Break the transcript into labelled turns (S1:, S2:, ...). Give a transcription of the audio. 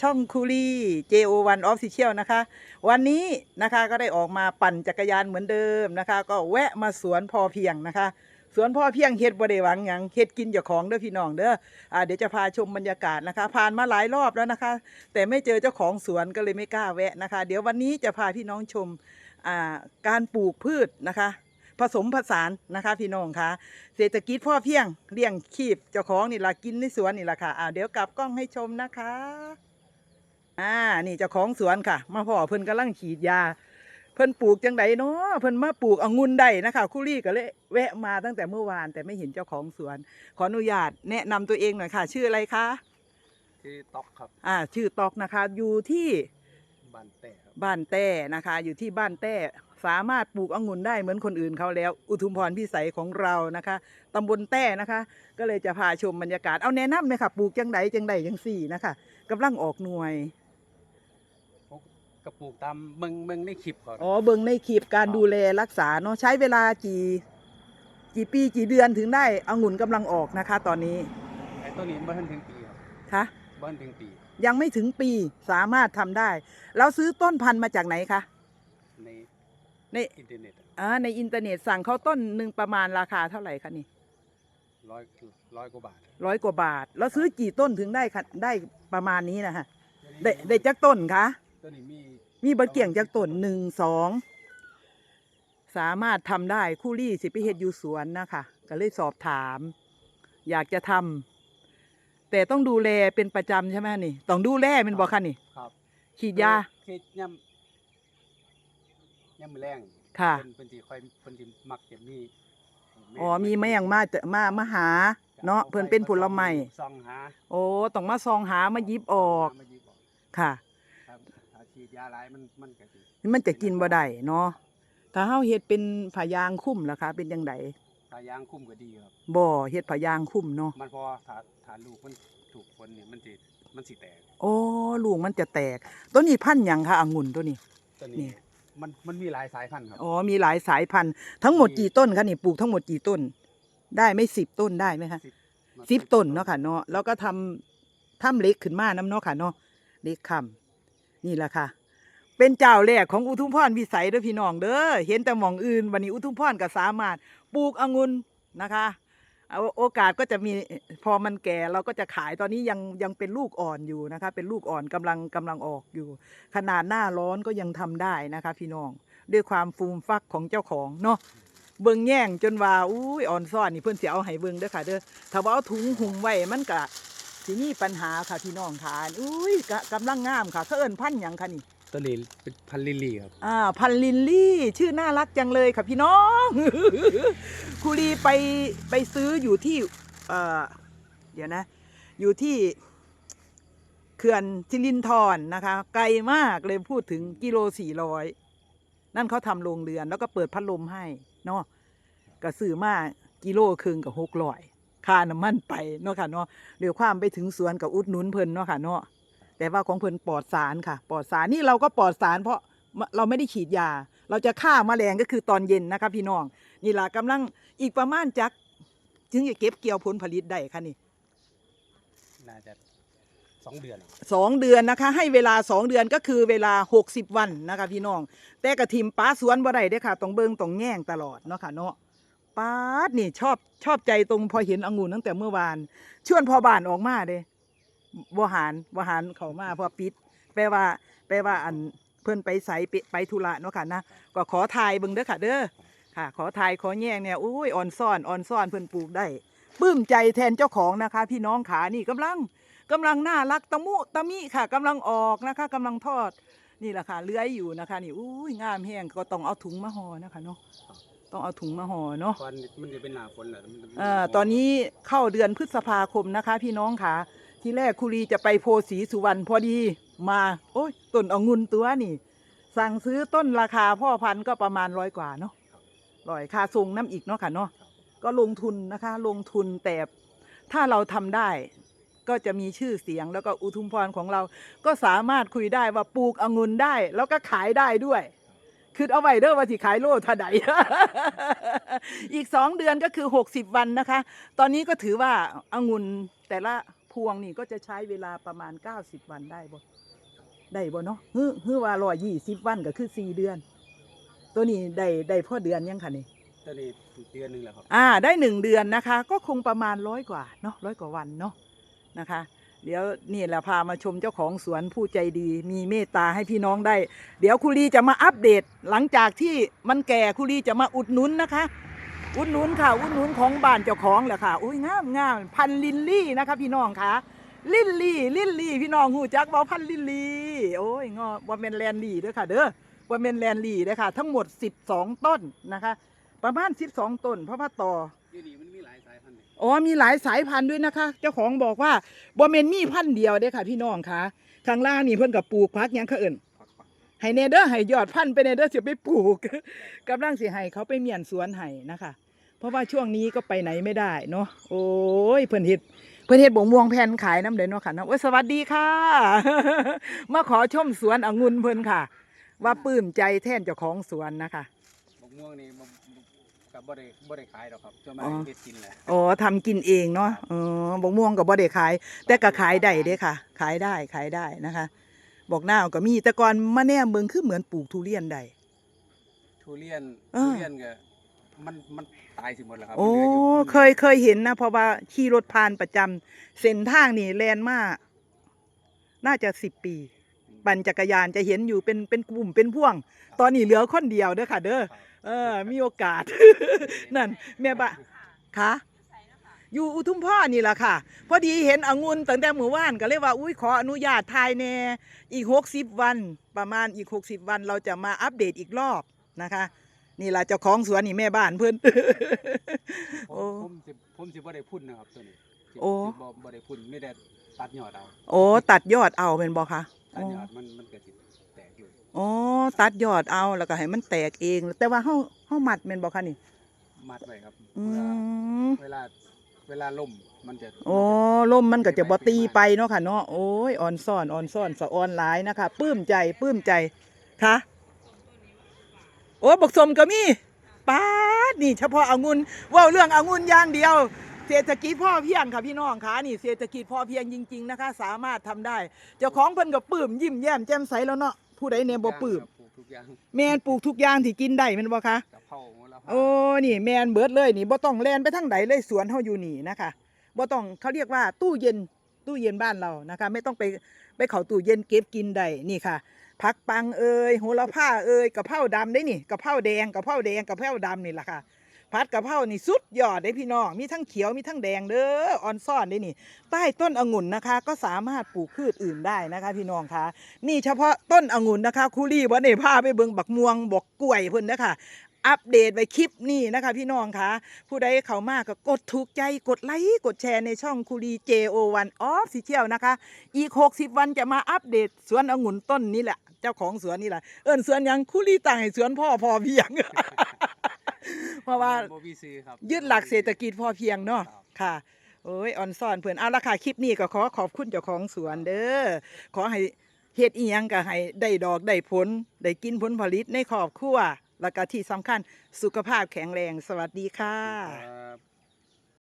S1: ช่องคูลี่ JO1 Official นะคะ วันนี้นะคะก็ได้ออกมาปั่นจักรยานเหมือนเดิมนะคะ ก็แวะมาสวนพอเพียงนะคะ สวนพอเพียงเฮ็ดบ่ได้หวังหยังเฮ็ดกินเจ้าของเด้อพี่น้องเด้ออ่าเดี๋ยวจะพาชมบรรยากาศนะคะ ผ่านมาหลายรอบแล้วนะคะ แต่ไม่เจอเจ้าของสวนก็เลยไม่กล้าแวะนะคะ เดี๋ยววันนี้จะพาพี่น้องชมอ่าการปลูกพืชนะคะผสมผสานนะคะพี่น้องคะเศรษฐกิจพ่อเพียงเลี้ยงขีบเจ้าของนี่ละกินในสวนนี่ละค่ะอ่าเดี๋ยวกลับกล้องให้ชมนะคะ อ่า นี่เจ้าของสวนค่ะ มาพ่อเพิ่นกำลังฉีดยา เพิ่นปลูกจังไดเนาะเพิ่นมาปลูกองุ่นได้นะคะคุรี่ก็เลยแวะมาตั้งแต่เมื่อวานแต่ไม่เห็นเจ้าของสวน ขออนุญาตแนะนำตัวเองหน่อยค่ะ ชื่ออะไรคะ
S2: ที่ต๊อกครับ
S1: อ่า ชื่อตอกนะคะ อยู่ที่
S2: บ้านแต่ครับ
S1: บ้านแต้นะคะ อยู่ที่บ้านแต้สามารถปลูกองุ่นได้เหมือนคนอื่นเขาแล้ว อุทุมพรพิสัยของเรานะคะตำบลแต้นะคะ ก็เลยจะพาชมบรรยากาศเอาแนะนำเลยค่ะปลูกจังไดจังไดจังสี่นะคะกำลังออกหน่วย
S2: พว กกระปลูกตามเมืองเมืองในคลิปก่อน
S1: อ๋อเบิ่งในคลิปการดูแลรักษาเนาะใช้เวลากี่ กี่ปีกี่เดือนถึงได้องุ่นกำลังออกนะคะ ตอนนี้
S2: ไอ้ต้นนี้บ้านถึงปีครับ
S1: คะ
S2: บ้านถึงปี
S1: ยังไม่ถึงปีสามารถทำได้เราซื้อต้นพันธุ์มาจากไหนคะ
S2: ใน
S1: ใน
S2: อินเทอร์เน็ตอะ
S1: อ่าในอินเทอร์เน็ตสั่งเขาต้นหนึ่งประมาณราคาเท่าไหร่คะนี่
S2: ร้อยร้อยกว่าบาท
S1: ร้อยกว่าบาทเราซื้อกี่ต้นถึงได้คะได้ประมาณนี้นะฮะได้ได้จักต้นคะ
S2: ต้นนี้มี
S1: มีบะเกี่ยงจักต้นหนึ่งสองสามารถทำได้คู่รี่สิไปเฮ็ดอยู่สวนนะคะก็เลยสอบถาม อยากจะทำแต่ต้องดูแลเป็นประจำใช่ไหมนี่ ต้องดูแลเป็นบอกคะนี่
S2: ครับ
S1: ฉีดยา
S2: คือย่ำย่ำมือแรง
S1: ค่ะ
S2: เป็นเป็นที่ค่อยเป็นที่มักจะมี
S1: อ๋อมีแม่งมาจะมามาหา เนาะเพิ่นเป็นผลไม้
S2: ซองหา
S1: โอ้ต้องมาซองหามาหยิบออก
S2: มายิบออก
S1: ค่ะ
S2: ครับถ้า ฉีดยาหลายมันมันก็สิ
S1: มันจะกินบ่ได้เนาะถ้าเฮาเฮ็ดเป็นผายางคุ้มล่ะคะเป็นจังได
S2: ถ้ายางคุ้มก็ดีครับ
S1: บ่เฮ็ดผายางคุ้มเนาะ
S2: มันพอถ้าถ้าลูกมันถูกฝนเนี่ยมันสิมันสิแตก
S1: โอ้ลูกมันจะแตกตัวนี้พันธุ์หยังคะองุ่นตัวนี้
S2: ตัว
S1: นี่
S2: นี้มันมันมีหลายสายพันธุ์ครับ
S1: อ๋อมีหลายสายพันธุ์ทั้งหมดกี่ต้นคะนี่ปลูกทั้งหมดกี่ต้น ได้ไหม่สิบต้นได้ไหมคะ
S2: สิบ
S1: สิบต้นเนาะค่ะเนาะแล้วก็ทำทำเล็กขึ้นมาน้ำเนาะค่ะเนาะเล็กคำ นี่แหละค่ะ เป็นเจ้าแรกของอุทุมพรวิสัยเด้อพี่น้องเด้อเห็นแต่หมองอื่นวันนี้อุทุมพรก็สามารถปลูกองุ่นนะคะเอาโอกาสก็จะมีพอมันแก่เราก็จะขายตอนนี้ยังยังเป็นลูกอ่อนอยู่นะคะ เป็นลูกอ่อนกำลังกำลังออกอยู่ ขนาดหน้าร้อนก็ยังทำได้นะคะ พี่น้องด้วยความฟูมฟักของเจ้าของเนาะเบิ่งแย่งจนว่าอุ้ยอ่อนซ่อนนี่เพิ่อนเสิเอาให้เบิ่งเด้อค่ะเด้อถ้าว่าเอาถุงหุงไว้มันก็ สิมีปัญหาค่ะพี่น้องค่ะอุ้ยกะกำลังงามค่ะเขาเอิ้นพันธุ์หยังคะนี่
S2: ตัวนี้เป็นพันธุ์ลิลลี่ครับ
S1: อ่าพันลินลี่ ชื่อน่ารักจังเลยค่ะพี่น้อง ครูรีไปไปซื้ออยู่ที่เอ่อเดี๋ยวนะ อยู่ที่เขื่อนสิรินทรนะคะ ไกลมากเลยพูดถึงกิโลสี่ร้อยนั่นเขาทำโรงเรือนแล้วก็เปิดพัดลมให้เนาะก็ซื้อมากิโลครึ่งกับหกร้อย ค่าน้ำมันไปเนาะค่ะเนาะเดี๋ยวความไปถึงสวนกับอุดหนุนเพิ่นเนาะค่ะเนาะแต่ว่าของเพิ่นปลอดสารค่ะปลอดสารนี่เราก็ปลอดสารเพราะเราไม่ได้ฉีดยา เราจะฆ่าแมลงก็คือตอนเย็นนะคะพี่น้อง นี่ล่ะกำลังอีกประมาณจักถึงจะเก็บเกี่ยวผลผลิตได้ค่ะนี่
S2: น่าจะสองเดือน
S1: สองเดือนนะคะ ให้เวลาสองเดือนก็คือเวลาหกสิบวันนะคะพี่น้อง แต่กระทิมป้าสวนบ่ได้เด้อค่ะต้องเบิงต้องแง่งตลอดเนาะค่ะเนาะ ป้าดนี่ชอบชอบใจตรงพอเห็นองุ่นตั้งแต่เมื่อวาน ชวนพอบานออกมาเด้บหารบหารเขามาพอปิด แปลว่า แปลว่าอันเพื่อนไปใสไปไปธุระเนาะค่ะนะก็ขอทายเบิ่งเด้อค่ะ เด้อค่ะ ขอทายขอแย่งเนี่ยอุ้ยอ่อนซ่อนอ่อนซ่อนเพิ่อนปลูกได้ปลื้มใจแทนเจ้าของนะคะ พี่น้องขานี่กำลังกำลังน่ารักตะมุตะมิค่ะกำลังออกนะคะกำลังทอดนี่แหละค่ะเลื้อยอยู่นะคะ นี่อุ้ยงามแห้งก็ต้องเอาถุงมาห่อนะคะเนาะ ต้องเอาถุงมาห่อเนาะ
S2: ตอนมันจะเป็นหน้าฝนแหละมัน
S1: อ่าตอนนี้เข้าเดือนพฤษภาคมนะคะ พี่น้องค่ะ ที่แรกคุรีจะไปโพสีสุวรรณพอดีมา โอ้ยต้นองุ่นตัวนี่ สั่งซื้อต้นราคาพ่อพันธุ์ก็ประมาณร้อยกว่าเนาะร้อยค่าส่งน้ำอีกเนาะค่ะเนาะก็ลงทุนนะคะ ลงทุนแต่ถ้าเราทำได้ก็จะมีชื่อเสียงแล้วก็อุทุมพรของเรา ก็สามารถคุยได้ว่าปลูกองุ่นได้ แล้วก็ขายได้ด้วย คือเอาไว้เด้อว่าสิขายโลเท่าใด อีกสองเดือนก็คือหกสิบวันนะคะ ตอนนี้ก็ถือว่าองุ่นแต่ละผพวงนี่ก็จะใช้เวลาประมาณ90วันได้บ่ได้บ่เนาะฮือฮือว่าร้อยยี่สิบวันก็คือสี่เดือน ตัวนี้ได้ได้พ่อเดือนยังค่ะนี่
S2: ตอนนี้เดือนหนึงแล้วครับ
S1: อ่าได้หนึ่งเดือนนะคะ ก็คงประมาณร้อยกว่าเนาะร้อยกว่าวันเนาะนะคะ เดี๋ยวนี่แหละพามาชมเจ้าของสวนผู้ใจดี มีเมตตาให้พี่น้องได้ เดี๋ยวคุรีจะมาอัปเดต หลังจากที่มันแก่คุรีจะมาอุดหนุนนะคะ อุดหนุนค่ะ อุดหนุนของบ้านเจ้าของแหละค่ะ อุ้ยงามงามพันลินลี่นะคะพี่น้องค่ะลินลี่ลินลี่พี่น้องหูจักบอพันลินลี่โอ้ยงอว่าเมนแลนลี่ด้อค่ะ เด้อว่าเมนแลนลี่เด้อค่ะ ทั้งหมด 12 ต้นนะคะ ประมาณ 12 ต้นเพราะว่าต่อ อ๋อมีหลายสายพันธุ์ด้วยนะคะ เจ้าของบอกว่าบ่เมนมีพันธุ์เดียวเด้ค่ะ พี่น้องคะข้างล่างนี่เพิ่นกับปลูกพักยังเขาเอิ่น
S2: พักปัก
S1: ให้เนเด้อให้ยอดพันธุ์ไปเนเด้อสิไปปลูกกำลังสิให้เขาไปเมียนสวนให้นะคะ เพราะว่าช่วงนี้ก็ไปไหนไม่ได้เนาะโอ้ยเพิ่นเฮ็ดเพิ่อนเฮ็ดบ่งม่วงแผ่นขายน้ำเด้เนาะค่ะนะโอ้สวัสดีค่ะ มาขอชมสวนองุ่นเพิ่นค่ะ ว่าปลื้มใจแทนเจ้าของสวนนะคะ
S2: บกม่วงนี่ กับบ่ได้บ่ได้ขายหรอกครับจนมา
S1: อ๋อ
S2: เฮ็ดกินแหละ
S1: อ๋อทำกินเองเนาะเออบงม่วงกับบ่ได้ขาย แต่ก็ขายได้เด้ค่ะ ขายได้ขายได้นะคะ บอกหน้าวก็มีแต่ก่อนมาแน่เมืองคือเหมือนปลูกทุเรียนได้
S2: ทุเรียน
S1: เออ
S2: ทุเรียนก็มันมันตายสิหมดแล้วครับ
S1: โอ้
S2: มันหลืยู่
S1: เคยเคยเห็นนะเพราะว่าขี่รถผ่านประจำเส้นทางนี่แลนมากน่าจะสิบปี ปั่นจักรยานจะเห็นอยู่เป็นเป็นกลุ่มเป็นพ่วง ตอนนี้เหลือคนเดียวเด้อค่ะ เด้อ
S2: ครับ
S1: เออมีโอกาส นั่นแม่บะคะอยู่อุทุมพ่อนี่แหละค่ะ พอดีเห็นองุ่นตั้งแต่หมู่ว่านก็เลยว่าอุ้ยขออนุญาตทายแน่อีกหกสิบวัน ประมาณอีกหกสิบวันเราจะมาอัปเดตอีกรอบนะคะ นี่ล่ะเจ้าของสวนนี่แม่บ้านเพิ่น
S2: ผม
S1: โอ้
S2: ผมสิผมสิบ่ได้พุ่นนะครับตัวนี้สิ
S1: โอ้
S2: สิบ่บ่ได้พุ่นไม่ได้ ตัดยอดเอา
S1: โอ้ตัดยอดเอาเป็นบอคะ
S2: ตัดยอดมันมันก็สิแตกอยู่
S1: อ๋อตัดยอดเอาแล้วก็ให้มันแตกเอง แต่ว่าเฮาเฮามัดแม่นบ่คะนี่
S2: มัดไว้ครับ
S1: อื
S2: เวลามเวลาเวลาล่มมันจะ
S1: โอ้ลมมันก็จะบ่ตีไปเนาะค่ะเนาะโอ้ยอ่อนซ่อนอ่อนซ่อนสะออนหลายนะคะปลื้มใจปลื้มใจค่ะโอ้บักสมก็มีป้าดนี่เฉพาะองุ่นเว้าเรื่ององุ่นอย่างเดียว เศรษฐกิจพ่อเพียงค่ะพี่น้องค่ะนี่เศรษฐกิจพ่อเพียงจริง ๆนะคะ สามารถทำได้เจ้าของเพิ่นก็ปลื้มยิ้มแย้มแจ่มใสแล้วเนาะผู้ใดเนี่ยบ่ปลื้ม
S2: ครับปลูกทุกอย่าง
S1: แม่นปลูกทุกอย่างที่กินได้แม่นบ่คะ
S2: กะเพราโหระพา
S1: โอ้ นี่แมนเบิดเลยนี่บ่ต้องแล่นไปทางใดเลยสวนเฮาอยู่นี่นะคะบ่ต้องเขาเรียกว่าตู้เย็นตู้เย็นบ้านเรานะคะ ไม่ต้องไปไปเข้าตู้เย็นเก็บกินได้นี่ค่ะผักปังเอ่ยโหระพาเอ่ยกะเพราดำได้นี่กะเพราแดงกะเพราแดงกะเพราดำนี่ล่ะค่ะ ผัดกะเพรานี่สุดยอดได้พี่น้องมีทั้งเขียวมีทั้งแดงเด้อออนซ่อนได้นี่ ใต้ต้นองุ่นนะคะ ก็สามารถปลูกพืชอื่นได้นะคะ พี่น้องคะนี่เฉพาะต้นองุ่นนะคะครูรี่บ่ได้พาไปเบิ่งบักม่วงบอกกล้วยเพิ่นนะคะอัปเดตไว้คลิปนี้นะคะ พี่น้องคะผู้ใดเข้ามาก็กดถูกใจกดไลค์กดแชร์ในช่องคูรี JO1 Official นะคะ อีก 60 วันจะมาอัปเดตสวนองุ่นต้นนี้แหละ เจ้าของสวนนี่แหละ เอิ้นสวนยังคูรีต่างให้สวนพ่อพอเพียง เพราะว่า
S2: บ่มีซื้อครับ
S1: ยึดหลักเศรษฐกิจพอเพียงเนาะ
S2: ครับ
S1: ค่ะโอ้ยออนซ่อนเพื่อนเอาละค่ะคลิปนี้ก็ขอขอบคุณเจ้าของสวนเด้อขอให้เฮ็ดอีหยังก็ให้ได้ดอกได้ผลได้กินผลผลิตในครอบครัวแล้วก็ที่สำคัญสุขภาพแข็งแรงสวัสดีค่ะ
S2: ครับ